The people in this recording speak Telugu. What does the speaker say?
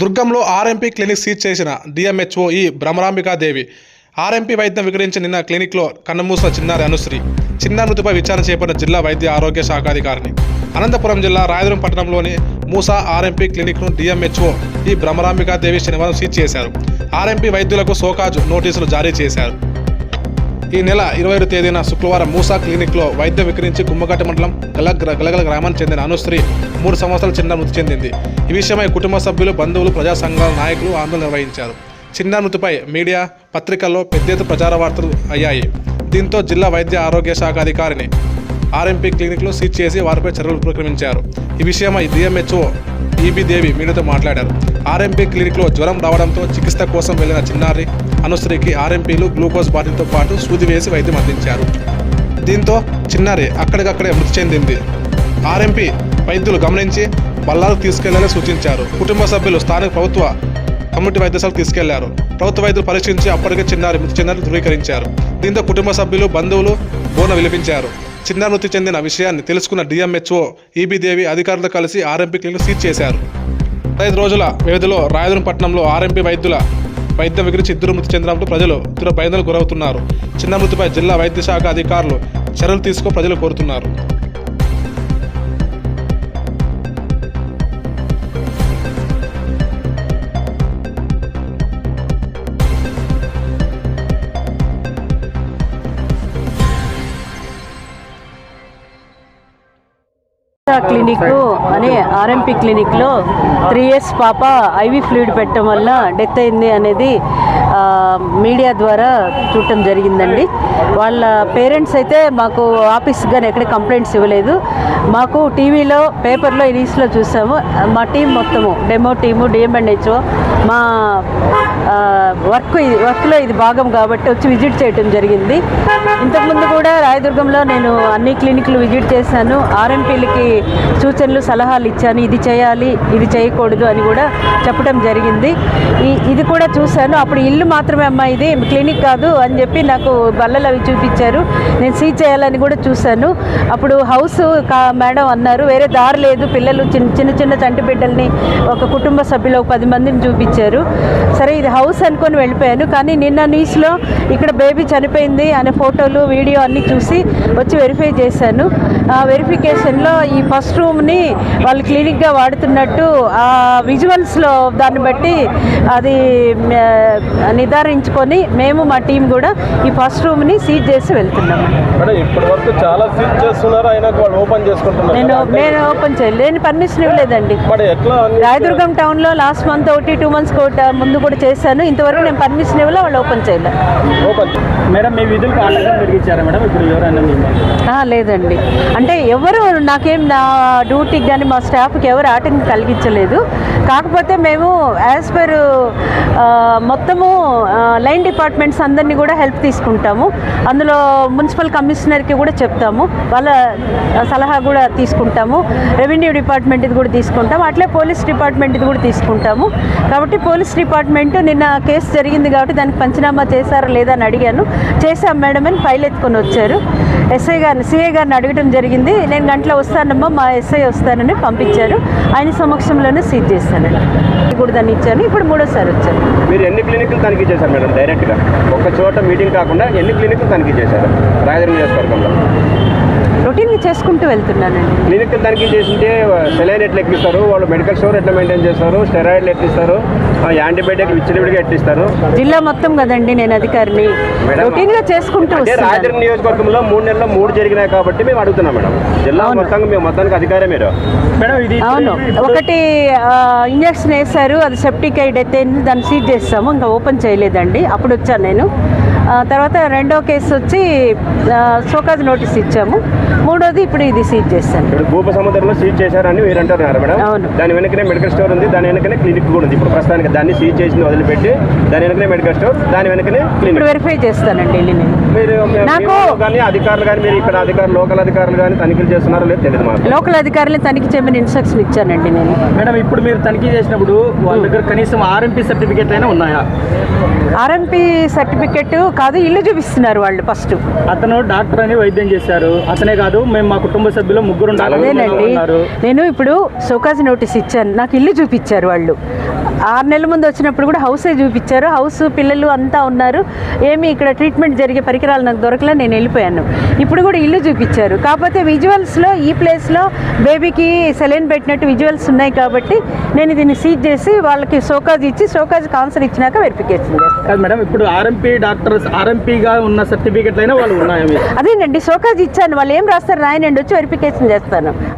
దుర్గంలో ఆర్ఎంపీ క్లినిక్ సీజ్ చేసిన డిఎంహెచ్ఓ ఈ భ్రమరాంబికాదేవి. ఆర్ఎంపీ వైద్యం విక్రయించిన నిన్న క్లినిక్లో కన్నమూసిన చిన్నారి అనుశ్రీ. చిన్న మృతిపై విచారణ చేపట్టిన జిల్లా వైద్య ఆరోగ్య శాఖాధికారిని అనంతపురం జిల్లా రాయదురం పట్టణంలోని మూసా ఆర్ఎంపీ క్లినిక్ను డిఎంహెచ్ఓ ఈ భ్రమరాంబికాదేవి శనివారం సీజ్ చేశారు. ఆర్ఎంపీ వైద్యులకు సోకాజు నోటీసులు జారీ చేశారు. ఈ నెల ఇరవై తేదీన శుక్రవారం మూసా క్లినిక్లో వైద్యం విక్రయించి గుమ్మగట్ట మండలం గలగ గలగల గ్రామానికి చెందిన అనుశ్రీ మూడు సంవత్సరాల చిన్న మృతి చెందింది. ఈ విషయమై కుటుంబ సభ్యులు బంధువులు ప్రజా సంఘాల నాయకులు ఆందోళన నిర్వహించారు. చిన్న మృతిపై మీడియా పత్రికల్లో పెద్ద ఎత్తున ప్రచార వార్తలు అయ్యాయి. దీంతో జిల్లా వైద్య ఆరోగ్య శాఖ అధికారిని ఆర్ఎంపీ క్లినిక్లో సీజ్ చేసి వారిపై చర్యలు ఉపక్రమించారు ఈ విషయమై డిఎంహెచ్ఓ ఈబీ దేవి మీడియాతో మాట్లాడారు. ఆర్ఎంపీ క్లినిక్లో జ్వరం రావడంతో చికిత్స కోసం వెళ్ళిన చిన్నారి అనుశ్రీకి ఆర్ఎంపీలు గ్లూకోజ్ బాటిల్తో పాటు సూది వేసి వైద్యం అందించారు. దీంతో చిన్నారి అక్కడికక్కడే మృతి చెందింది. ఆర్ఎంపీ వైద్యులు గమనించి బల్లాలకు తీసుకెళ్ళాలని సూచించారు. కుటుంబ సభ్యులు స్థానిక ప్రభుత్వ కమ్యూనిటీ వైద్యశాలకు తీసుకెళ్ళారు. ప్రభుత్వ వైద్యులు పరీక్షించి అప్పటికే చిన్నారి మృతి చెందినట్లు ధృవీకరించారు. దీంతో కుటుంబ సభ్యులు బంధువులు బోన విలిపించారు. చిన్నారి మృతి చెందిన విషయాన్ని తెలుసుకున్న డిఎంహెచ్ఓ ఈబీ దేవి అధికారులతో కలిసి ఆర్ఎంపీ క్లినిక్ సీజ్ చేశారు. ఐదు రోజుల వ్యవధిలో రాయదురం పట్టణంలో ఆర్ఎంపీ వైద్యుల వైద్యం వికరించి ఇద్దరు మృతి చెందినప్పుడు ప్రజలు ఇద్దరు భయందలకు గురవుతున్నారు. చిన్న మృతిపై జిల్లా వైద్య శాఖ అధికారులు చర్యలు తీసుకో ప్రజలు కోరుతున్నారు. క్లినిక్ అనే ఆర్ఎంపీ క్లినిక్లో త్రీ ఇయర్స్ పాప ఐవి ఫ్లూయిడ్ పెట్టడం వల్ల డెత్ అయింది అనేది మీడియా ద్వారా చూడటం జరిగిందండి. వాళ్ళ పేరెంట్స్ అయితే మాకు ఆఫీస్ కానీ ఎక్కడ కంప్లైంట్స్ ఇవ్వలేదు. మాకు టీవీలో పేపర్లో న్యూస్లో చూసాము. మా టీం మొత్తము డెమో టీము డిఎంఎన్హెచ్ఓ మా వర్క్ వర్క్లో ఇది భాగం కాబట్టి వచ్చి విజిట్ చేయటం జరిగింది. ఇంతకుముందు కూడా రాయదుర్గంలో నేను అన్ని క్లినిక్లు విజిట్ చేశాను. ఆర్ఎంపీలకి సూచనలు సలహాలు ఇచ్చాను. ఇది చేయాలి ఇది చేయకూడదు అని కూడా చెప్పడం జరిగింది. ఈ ఇది కూడా చూశాను. అప్పుడు ఇల్లు మాత్రమే అమ్మా ఇది క్లినిక్ కాదు అని చెప్పి నాకు బల్లలు అవి చూపించారు. నేను సీ చేయాలని కూడా చూశాను. అప్పుడు హౌస్ కా మేడం అన్నారు వేరే దారి లేదు పిల్లలు చిన్న చిన్న చిన్న చంటి బిడ్డల్ని ఒక కుటుంబ సభ్యులు ఒక పది మందిని చూపించారు. సరే ఇది హౌస్ అనుకొని వెళ్ళిపోయాను. కానీ నిన్న న్యూస్లో ఇక్కడ బేబీ చనిపోయింది అనే ఫోటోలు వీడియో అన్నీ చూసి వచ్చి వెరిఫై చేశాను. వెరిఫికేషన్లో ఈ ఫస్ట్ రూమ్ని వాళ్ళు క్లినిక్గా వాడుతున్నట్టు ఆ విజువల్స్లో దాన్ని బట్టి అది నిర్ధారించుకొని మేము మా టీం కూడా ఈ ఫస్ట్ రూమ్ని సీజ్ చేసి వెళ్తున్నాము. మేడం ఇప్పటి వరకు చాలా సీజ్ చేస్తున్నారు ఓపెన్ చేసుకుంటున్నారు. నేను నేను ఓపెన్ చేయలేదు. నేను పర్మిషన్ ఇవ్వలేదండి. మరి ఎట్లా అని రాయదుర్గం టౌన్లో లాస్ట్ మంత్ ఒకటి టూ మంత్స్ ముందు కూడా చేశాను. ఇంతవరకు నేను పర్మిషన్ ఇవ్వలే వాళ్ళు ఓపెన్ చేయలే. ఓపెన్ మేడం మీ విధులకు ఆటంకం కలిగించారా మేడం? ఇప్పుడు ఎవరైనా మిమ్మల్ని? ఆ, లేదండి. అంటే ఎవరు నాకేం నా డ్యూటీకి కానీ మా స్టాఫ్కి ఎవరు ఆటంకం కలిగించలేదు. కాకపోతే మేము యాజ్ పర్ మొత్తము లైన్ డిపార్ట్మెంట్స్ అందరినీ కూడా హెల్ప్ తీసుకుంటాము. అందులో మున్సిపల్ కమిషనర్కి కూడా చెప్తాము. వాళ్ళ సలహా కూడా తీసుకుంటాము. రెవెన్యూ డిపార్ట్మెంట్ ఇది కూడా తీసుకుంటాము. అట్లే పోలీస్ డిపార్ట్మెంట్ ఇది కూడా తీసుకుంటాము. కాబట్టి పోలీస్ డిపార్ట్మెంట్ నిన్న కేసు జరిగింది కాబట్టి దానికి పంచనామా చేశారా లేదా అని అడిగాను. చేశాం మేడం అని ఫైల్ ఎత్తుకొని వచ్చారు. ఎస్ఐ గారిని సిఐ గారిని అడగడం జరిగింది. నేను గంటలో వస్తానమ్మా మా ఎస్ఐ వస్తానని పంపించారు. ఆయన సమక్షంలోనే సీజ్ చేశానండి ఇది కూడా దాన్ని ఇచ్చాను. ఇప్పుడు మూడోసారి వచ్చాను. మీరు ఎన్ని క్లినిక్లు తనిఖీ చేశారు మేడం? డైరెక్ట్గా? ఒక చోట మీటింగ్ కాకుండా ఎన్ని క్లినిక్లు తనిఖీ చేశారు? రాజధాని నియోజకవర్గంలో? చేసుకుంటూ వెళ్తున్నానండి. క్లినిక్లు తనిఖీ చేసింటే సెలైన్ ఎట్లా ఎక్కిస్తారు? వాళ్ళు మెడికల్ స్టోర్ ఎట్లా మెయింటైన్ చేస్తారు? స్టెరాయిడ్లు ఎట్లా ఇస్తారు యాంటీబయాటిక్ విచ్చలవిడిగా ఎట్లా ఇస్తారు జిల్లా మొత్తం కదండి నేను అధికారిని. మేడం, రొటీన్గా చేసుకుంటూ రాయదుర్గం నియోజకవర్గంలో మూడు నెలల్లో మూడు జరిగినాయి కాబట్టి మేము అడుగుతున్నాం మేడం. జిల్లా. మొత్తంగా మేము మొత్తానికి అధికారే మీరు అవును. ఒకటి ఇంజక్షన్ వేశారు అది సెప్టిక్ అయి డెత్ అయింది దాన్ని సీజ్ చేస్తాము ఇంకా ఓపెన్ చేయలేదండి. అప్పుడు వచ్చాను నేను. తర్వాత రెండో కేసు వచ్చి సోకాజ్ నోటీస్ ఇచ్చాము. మూడోది ఇప్పుడు ఇది సీజ్ చేశాను ఇప్పుడు భూప సముద్రంలో సీజ్ చేశారని మీరు అంటున్నారు మేడం? అవును. దాని వెనకనే మెడికల్ స్టోర్ ఉంది దాని వెనకనే క్లినిక్ కూడా ఉంది. ఇప్పుడు ప్రస్తుతానికి దాన్ని సీజ్ చేసింది వదిలిపెట్టి దాని వెనకనే మెడికల్ స్టోర్ దాని వెనకనే ఇప్పుడు క్లినిక్ వెరిఫై చేస్తానండి వెళ్ళి నేను. మీరు నాకు- మీరు కానీ అధికారులు కానీ మీరు ఇక్కడ అధికారులు లోకల్ అధికారులు కానీ తనిఖీలు చేస్తున్నారో లేదు తెలియదు మాకు. లోకల్ అధికారులు తనిఖీ చేయమని ఇన్స్ట్రక్షన్ ఇచ్చానండి నేను. మేడం ఇప్పుడు మీరు తనిఖీ చేసినప్పుడు వాళ్ళ దగ్గర కనీసం ఆర్ఎంపీ సర్టిఫికేట్ అయినా ఉన్నాయా? ఆర్ఎంపీ సర్టిఫికెట్ కాదు ఇల్లు చూపిస్తున్నారు వాళ్ళు ఫస్ట్. అతను డాక్టర్ అని వైద్యం చేశారు. అతనే కాదు మేము మా కుటుంబ సభ్యులు ముగ్గురు అదేనండి నేను ఇప్పుడు సోకాజ్ నోటీస్ ఇచ్చాను. నాకు ఇల్లు చూపించారు వాళ్ళు. ఆరు నెలల ముందు వచ్చినప్పుడు కూడా హౌసే చూపించారు. హౌస్ పిల్లలు అంతా ఉన్నారు. ఏమి ఇక్కడ ట్రీట్మెంట్ జరిగే పరికరాలు నాకు దొరకలే నేను వెళ్ళిపోయాను. ఇప్పుడు కూడా ఇల్లు చూపించారు. కాకపోతే విజువల్స్లో ఈ ప్లేస్లో బేబీకి సెలైన్ పెట్టినట్టు విజువల్స్ ఉన్నాయి కాబట్టి నేను దీన్ని సీజ్ చేసి వాళ్ళకి సోకాజ్ ఇచ్చి సోకాజ్ కాన్సర్ ఇచ్చినాక వెరిఫికేషన్ చేస్తాను. కాదు మేడం ఇప్పుడు ఆర్ఎంపీ డాక్టర్స్ ఆర్ఎంపీగా ఉన్న సర్టిఫికెట్లు అయినా వాళ్ళు ఉన్నాయా అదేనండి సోకాజ్ ఇచ్చాను. వాళ్ళు ఏం రాస్తారు రాయనండి వచ్చి వెరిఫికేషన్ చేస్తాను.